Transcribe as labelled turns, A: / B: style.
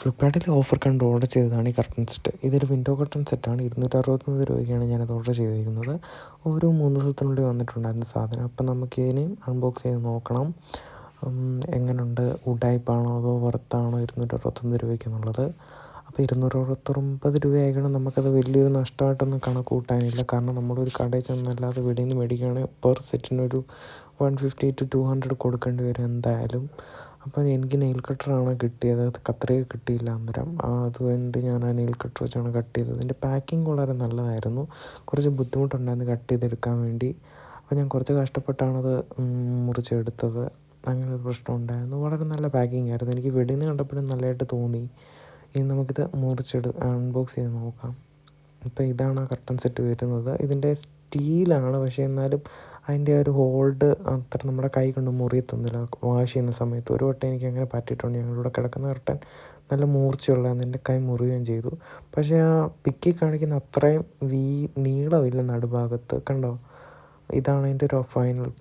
A: ഫ്ലിപ്കാർട്ടിൽ ഓഫർ കണ്ട് ഓർഡർ ചെയ്തതാണ് ഈ കർട്ടൻ സെറ്റ് ഇതൊരു വിൻഡോ കർട്ടൻ സെറ്റാണ് ഇരുന്നൂറ്റി അറുപത്തൊന്ന് രൂപയ്ക്കാണ് ഞാനത് ഓർഡർ ചെയ്തിരിക്കുന്നത്. ഒരു മൂന്ന് ദിവസത്തിനുള്ളിൽ വന്നിട്ടുണ്ടായിരുന്നു സാധനം. അപ്പം നമുക്കിതിനെ അൺബോക്സ് ചെയ്ത് നോക്കണം. എങ്ങനെയുണ്ട് ഉഡായിപ്പാണോ അതോ വർത്താണോ ഇരുന്നൂറ്റി അറുപത്തൊമ്പത് രൂപയ്ക്ക് എന്നുള്ളത് അപ്പോൾ ഇരുന്നൂറ്റി അറുപത്തൊമ്പത് രൂപയായിക്കണം നമുക്കത് വലിയൊരു നഷ്ടമായിട്ടൊന്നും കണക്ക് കൂട്ടാനില്ല കാരണം നമ്മളൊരു കടയിൽ ചെന്നല്ലാതെ വെളിയിൽ നിന്ന് മേടിക്കുകയാണെങ്കിൽ per സെറ്റിനൊരു one fifty to two hundred കൊടുക്കേണ്ടി വരും എന്തായാലും. അപ്പം എനിക്ക് നെയിൽ കട്ടറാണ് കിട്ടിയത്. അത് കത്രിക കിട്ടിയില്ല അന്നേരം. അതുകൊണ്ട് ഞാൻ ആ നെയിൽ കട്ടർ വെച്ചാണ് കട്ട് ചെയ്തത്. ഇതിന്റെ പാക്കിംഗ് വളരെ നല്ലതായിരുന്നു. കുറച്ച് ബുദ്ധിമുട്ടുണ്ടായിരുന്നു കട്ട് ചെയ്തെടുക്കാൻ വേണ്ടി. അപ്പോൾ ഞാൻ കുറച്ച് കഷ്ടപ്പെട്ടാണത് മുറിച്ചെടുത്തത്. അങ്ങനെ ഒരു പ്രശ്നം ഉണ്ടായിരുന്നു. വളരെ നല്ല പാക്കിംഗ് ആയിരുന്നു. എനിക്ക് വെളിയിൽ നിന്ന് കണ്ടപ്പോഴും നല്ലതായിട്ട് തോന്നി. ഇനി നമുക്കിത് മുറിച്ചെടു അൺബോക്സ് ചെയ്ത് നോക്കാം. ഇപ്പോൾ ഇതാണ് ആ കർട്ടൻ സെറ്റ് വരുന്നത്. ഇതിന്റെ സ്റ്റീലാണ് പക്ഷേ എന്നാലും അതിന്റെ ഒരു ഹോൾഡ് അത്ര നമ്മുടെ കൈ കൊണ്ട് മുറിയെത്തുന്നില്ല വാഷ് ചെയ്യുന്ന സമയത്ത് ഒരു വട്ടം എനിക്ക് അങ്ങനെ പറ്റിയിട്ടുണ്ട്. ഞങ്ങളിവിടെ കിടക്കുന്ന കർട്ടൻ നല്ല മൂർച്ചയുള്ളതാണ് എന്റെ കൈ മുറിയുകയും ചെയ്തു. പക്ഷേ ആ പിക്കി കാണിക്കുന്ന അത്രയും വീ നീളമില്ല നടുഭാഗത്ത്. കണ്ടോ? ഇതാണ് അതിന്റെ ഒരു ഫൈനൽ